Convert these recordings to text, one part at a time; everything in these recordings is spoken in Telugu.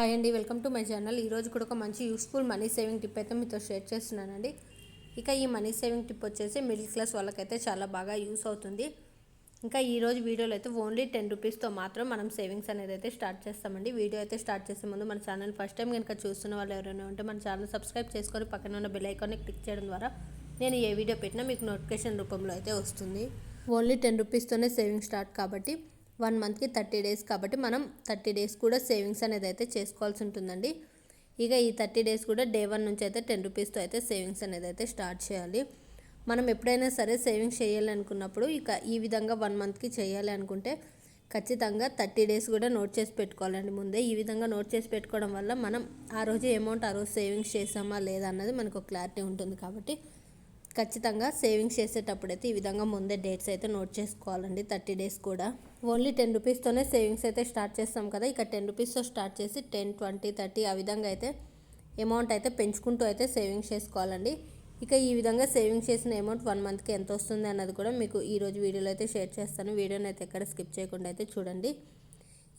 హాయ్ అండి వెల్కమ్ టు మై ఛానల్. ఈరోజు కూడా ఒక మంచి యూస్ఫుల్ మనీ సేవింగ్ టిప్ అయితే మీతో షేర్ చేస్తున్నానండి. ఇక ఈ మనీ సేవింగ్ టిప్ వచ్చేసి మిడిల్ క్లాస్ వాళ్ళకైతే చాలా బాగా యూస్ అవుతుంది. ఇంకా ఈరోజు వీడియోలో అయితే ఓన్లీ టెన్ రూపీస్తో మాత్రం మనం సేవింగ్స్ అనేది అయితే స్టార్ట్ చేస్తామండి. వీడియో అయితే స్టార్ట్ చేసే ముందు మన ఛానల్ ఫస్ట్ టైం కనుక చూస్తున్న వాళ్ళు ఎవరైనా ఉంటే మన ఛానల్ సబ్స్క్రైబ్ చేసుకొని పక్కన ఉన్న బెల్ ఐకాన్ని క్లిక్ చేయడం ద్వారా నేను ఏ వీడియో పెట్టినా మీకు నోటిఫికేషన్ రూపంలో అయితే వస్తుంది. ఓన్లీ టెన్ రూపీస్తోనే సేవింగ్ స్టార్ట్ కాబట్టి వన్ మంత్కి థర్టీ డేస్ కాబట్టి మనం థర్టీ డేస్ కూడా సేవింగ్స్ అనేది అయితే చేసుకోవాల్సి ఉంటుందండి. ఇక ఈ థర్టీ డేస్ కూడా డే వన్ నుంచి అయితే టెన్ రూపీస్తో అయితే సేవింగ్స్ అనేది అయితే స్టార్ట్ చేయాలి. మనం ఎప్పుడైనా సరే సేవింగ్స్ చేయాలి అనుకున్నప్పుడు ఇక ఈ విధంగా వన్ మంత్కి చేయాలి అనుకుంటే ఖచ్చితంగా థర్టీ డేస్ కూడా నోట్ చేసి పెట్టుకోవాలండి ముందే. ఈ విధంగా నోట్ చేసి పెట్టుకోవడం వల్ల మనం ఆ రోజు అమౌంట్ ఆ రోజు సేవింగ్స్ చేసామా లేదా అన్నది మనకు క్లారిటీ ఉంటుంది కాబట్టి ఖచ్చితంగా సేవింగ్స్ చేసేటప్పుడు అయితే ఈ విధంగా ముందే డేట్స్ అయితే నోట్ చేసుకోవాలండి థర్టీ డేస్ కూడా. ఓన్లీ టెన్ రూపీస్తోనే సేవింగ్స్ అయితే స్టార్ట్ చేస్తాం కదా ఇక టెన్ రూపీస్తో స్టార్ట్ చేసి టెన్ ట్వంటీ థర్టీ ఆ విధంగా అయితే అమౌంట్ అయితే పెంచుకుంటూ అయితే సేవింగ్స్ చేసుకోవాలండి. ఇక ఈ విధంగా సేవింగ్స్ చేసిన అమౌంట్ వన్ మంత్కి ఎంత వస్తుంది అన్నది కూడా మీకు ఈరోజు వీడియోలో అయితే షేర్ చేస్తాను. వీడియోని అయితే ఎక్కడ స్కిప్ చేయకుండా అయితే చూడండి.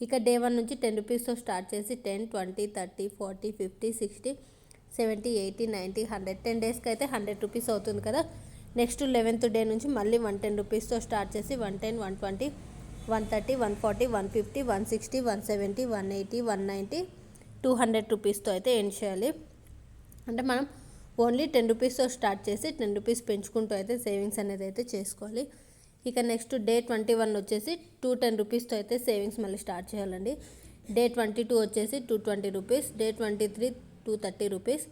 ఇక డే వన్ నుంచి టెన్ రూపీస్తో స్టార్ట్ చేసి ten twenty thirty forty fifty sixty seventy eighty ninety hundred. Ten డేస్కి అయితే హండ్రెడ్ రూపీస్ అవుతుంది కదా. నెక్స్ట్ లెవెన్త్ డే నుంచి మళ్ళీ వన్ టెన్ రూపీస్తో స్టార్ట్ చేసి one ten one twenty one thirty one forty one fifty one sixty one seventy one eighty one ninety two hundred రూపీస్తో అయితే ఎండ్ చేయాలి. అంటే మనం ఓన్లీ టెన్ రూపీస్తో స్టార్ట్ చేసి టెన్ రూపీస్ పెంచుకుంటూ అయితే సేవింగ్స్ అనేది అయితే చేసుకోవాలి. ఇక నెక్స్ట్ డే ట్వంటీ వన్ వచ్చేసి టూ టెన్ రూపీస్తో అయితే సేవింగ్స్ మళ్ళీ స్టార్ట్ చేయాలండి. డే ట్వంటీ టూ వచ్చేసి two twenty rupees day twenty three two thirty rupees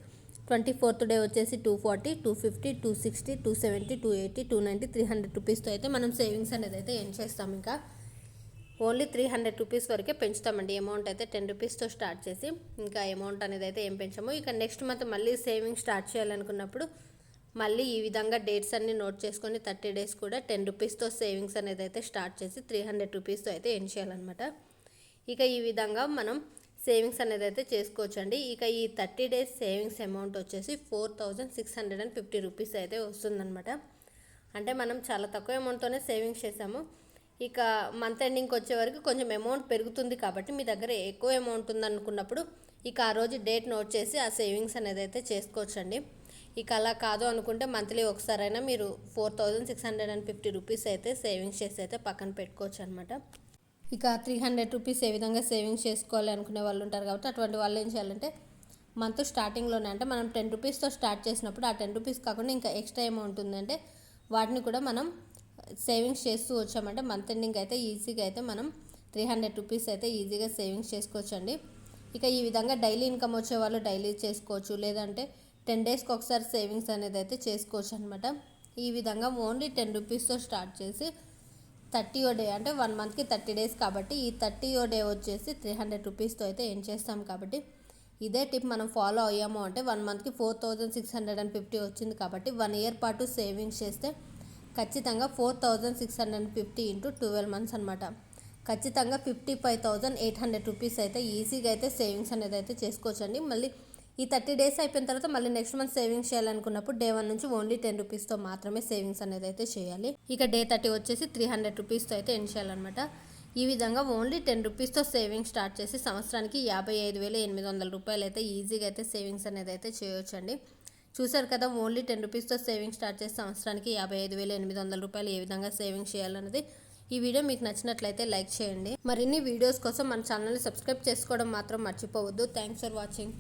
twenty fourth day వచ్చేసి two forty two fifty two sixty two seventy two eighty two ninety three hundred రూపీస్తో అయితే మనం సేవింగ్స్ అనేది అయితే ఏం చేస్తాం ఇంకా. ఓన్లీ త్రీ హండ్రెడ్ రూపీస్ వరకే పెంచుతామండి. అమౌంట్ అయితే టెన్ రూపీస్తో స్టార్ట్ చేసి ఇంకా అమౌంట్ అనేది అయితే ఏం పెంచాము. ఇక నెక్స్ట్ మంత్ మళ్ళీ సేవింగ్ స్టార్ట్ చేయాలనుకున్నప్పుడు మళ్ళీ ఈ విధంగా డేట్స్ అన్ని నోట్ చేసుకొని థర్టీ డేస్ కూడా టెన్ రూపీస్తో సేవింగ్స్ అనేది అయితే స్టార్ట్ చేసి త్రీ హండ్రెడ్ రూపీస్తో అయితే ఏం చేయాలన్నమాట. ఇక ఈ విధంగా మనం సేవింగ్స్ అనేది అయితే చేసుకోవచ్చండి. ఇక ఈ థర్టీ డేస్ సేవింగ్స్ అమౌంట్ వచ్చేసి four thousand six hundred and fifty rupees అయితే వస్తుందన్నమాట. అంటే మనం చాలా తక్కువ అమౌంట్తోనే సేవింగ్స్ చేసాము ఇక మంత్ ఎండింగ్కి వచ్చే వరకు కొంచెం అమౌంట్ పెరుగుతుంది కాబట్టి మీ దగ్గర ఎక్కువ అమౌంట్ ఉందనుకున్నప్పుడు ఇక ఆ రోజు డేట్ నోట్ చేసి ఆ సేవింగ్స్ అనేది అయితే చేసుకోవచ్చండి. ఇక అలా కాదు అనుకుంటే మంత్లీ ఒకసారైనా మీరు four thousand six hundred and fifty rupees అయితే సేవింగ్స్ చేసి అయితే పక్కన పెట్టుకోవచ్చు అనమాట ఇక త్రీ హండ్రెడ్ రూపీస్ ఏ విధంగా సేవింగ్స్ చేసుకోవాలి అనుకునే వాళ్ళు ఉంటారు కాబట్టి అటువంటి వాళ్ళు ఏం చేయాలంటే మంత్ స్టార్టింగ్లోనే అంటే మనం టెన్ రూపీస్తో స్టార్ట్ చేసినప్పుడు ఆ టెన్ రూపీస్ కాకుండా ఇంకా ఎక్స్ట్రా అమౌంట్ ఉందంటే వాటిని కూడా మనం సేవింగ్స్ చేస్తూ వచ్చామంటే మంత్ ఎండింగ్ అయితే ఈజీగా అయితే మనం త్రీ హండ్రెడ్ రూపీస్ అయితే ఈజీగా సేవింగ్స్ చేసుకోవచ్చండి. ఇక ఈ విధంగా డైలీ ఇన్కమ్ వచ్చే వాళ్ళు డైలీ చేసుకోవచ్చు లేదంటే టెన్ డేస్కి ఒకసారి సేవింగ్స్ అనేది అయితే చేసుకోవచ్చు అనమాట ఈ విధంగా ఓన్లీ టెన్ రూపీస్తో స్టార్ట్ చేసి థర్టీ ఓ డే అంటే వన్ మంత్కి థర్టీ డేస్ కాబట్టి ఈ థర్టీ ఓ డే వచ్చేసి త్రీ హండ్రెడ్ రూపీస్తో అయితే ఏం చేస్తాం కాబట్టి ఇదే టిప్ మనం ఫాలో అయ్యాము అంటే వన్ మంత్కి four thousand six hundred and fifty వచ్చింది కాబట్టి వన్ ఇయర్ పాటు సేవింగ్స్ చేస్తే ఖచ్చితంగా four thousand six hundred and fifty into twelve months అనమాట ఖచ్చితంగా fifty five thousand eight hundred rupees అయితే ఈజీగా అయితే సేవింగ్స్ అనేది అయితే చేసుకోవచ్చండి. మళ్ళీ ఈ థర్టీ డేస్ అయిపోయిన తర్వాత మళ్ళీ నెక్స్ట్ మంత్ సేవింగ్స్ చేయాలనుకున్నప్పుడు డే వన్ నుంచి ఓన్లీ టెన్ రూపీస్తో మాత్రమే సేవింగ్స్ అనేది అయితే చేయాలి. ఇక డే థర్టీ వచ్చేసి త్రీ హండ్రెడ్ రూపీస్తో అయితే ఎండ్ చేయాలన్నమాట. ఈ విధంగా ఓన్లీ టెన్ రూపీస్తో సేవింగ్ స్టార్ట్ చేసి సంవత్సరానికి యాభై ఐదు వేల ఎనిమిది వందల రూపాయలు అయితే ఈజీగా అయితే సేవింగ్స్ అనేది అయితే చేయొచ్చండి. చూసారు కదా ఓన్లీ టెన్ రూపీస్తో సేవింగ్ స్టార్ట్ చేసి సంవత్సరానికి యాభై ఐదు వేల ఎనిమిది వందల రూపాయలు ఏ విధంగా సేవింగ్ చేయాలన్నది ఈ వీడియో మీకు నచ్చినట్లయితే లైక్ చేయండి. మరిన్ని వీడియోస్ కోసం మన ఛానల్ని సబ్స్క్రైబ్ చేసుకోవడం మాత్రం మర్చిపోవద్దు. Thanks for watching.